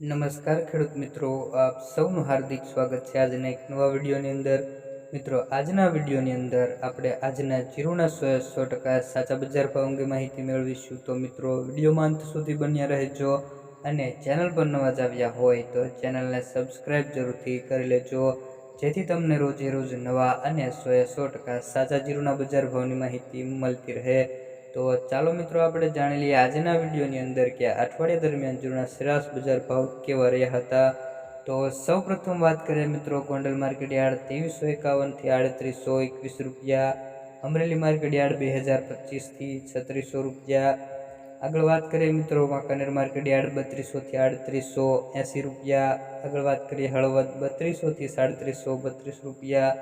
નમસ્કાર ખેડૂત મિત્રો, આપ સૌનું હાર્દિક સ્વાગત છે આજના એક નવા વિડીયોની અંદર. મિત્રો, આજના વિડીયોની અંદર આપણે આજના જીરુના સો સો ટકા સાચા બજાર ભાવ અંગે માહિતી મેળવીશું. તો મિત્રો, વિડીયોમાં અંત સુધી બન્યા રહેજો અને ચેનલ પર નવા જ આવ્યા હોય તો ચેનલને સબસ્ક્રાઈબ જરૂરથી કરી લેજો. જેથી તમને રોજે રોજ નવા અને સો સો ટકા સાચા જીરુના બજાર ભાવની માહિતી મળતી રહે. તો ચાલો મિત્રો આપણે જાણી લઈએ આજના વિડીયોની અંદર કે અઠવાડિયા દરમિયાન જૂના સરેરાશ બજાર ભાવ કેવા રહ્યા હતા? તો સૌપ્રથમ વાત કરીએ મિત્રો ગોંડલ માર્કેટ યાર્ડ ત્રેવીસો એકાવનથી આડત્રીસો એકવીસ રૂપિયા, અમરેલી માર્કેટ યાર્ડ બે હજાર પચીસથી છત્રીસો રૂપિયા. આગળ વાત કરીએ મિત્રો વાંકાનેર માર્કેટ યાર્ડ બત્રીસોથી આડત્રીસો એંસી રૂપિયા. આગળ વાત કરીએ હળવદ બત્રીસોથી સાડત્રીસો બત્રીસ રૂપિયા.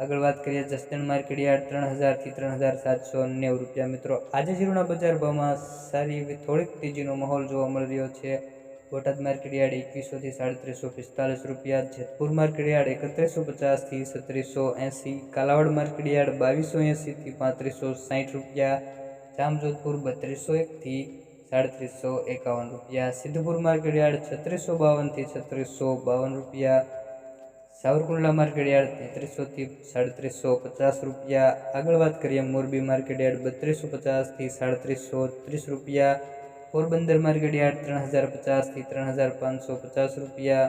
આગળ વાત કરીએ જસદણ માર્કેટ ત્રણ હજારથી ત્રણ હજાર સાતસો નેવું રૂપિયા. મિત્રો, આજે જીરુના બજાર ભાવમાં સારી એવી થોડીક તેજીનો માહોલ જોવા મળી રહ્યો છે. બોટાદ માર્કેટ એકવીસોથી સાડત્રીસો પિસ્તાલીસ રૂપિયા. જેતપુર માર્કેટ યાર્ડ એકત્રીસો પચાસથી સત્રીસો એંસી. કાલાવાડ માર્કેટ યાર્ડ બાવીસો એંસીથી પાંત્રીસો સાઠ રૂપિયા. જામજોધપુર બત્રીસો એકથી સાડત્રીસો એકાવન રૂપિયા. સિદ્ધપુર માર્કેટ યાર્ડ છત્રીસો બાવનથી છત્રીસો બાવન રૂપિયા. સાવરકુંડલા માર્કેટ યાર્ડ તેત્રીસોથી સાડત્રીસો પચાસ રૂપિયા. આગળ વાત કરીએ મોરબી માર્કેટ યાર્ડ બત્રીસો પચાસથી સાડત્રીસો ત્રીસ રૂપિયા. પોરબંદર માર્કેટ યાર્ડ ત્રણ હજાર પચાસથી ત્રણ હજાર પાંચસો પચાસ રૂપિયા.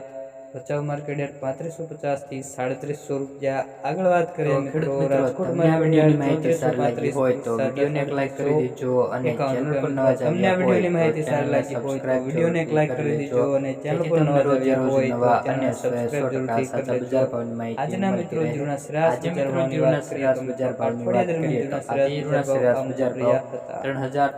ભચાઉ માર્કેટ યાર્ડ પાંત્રીસો પચાસથી સાડત્રીસો રૂપિયા આગળ વાત કરીએ મિત્રો રાજકોટ માર્કેટ વિડીયોની માહિતી સારી લાગી હોય તો વિડીયોને એક લાઈક કરી દેજો અને ચેનલ પર નવા તમને આ વિડીયોની માહિતી સારી લાગી હોય તો વિડીયોને એક લાઈક કરી દેજો. અને ચેનલ પર નવા જ રોજે હોય તો નવા ચેનલને અને સો એ સો subscribe ટકા જરૂરથી કરી દેજો. આજના મિત્રો. જીવના શ્રેષ્ઠ બજાર ભાવની વાત કરીએ તો શ્રેષ્ઠ બજાર ભાવની વાત કરીએ તો આજે જીવના શ્રેષ્ઠ બજાર ભાવ હતા ત્રણ હજાર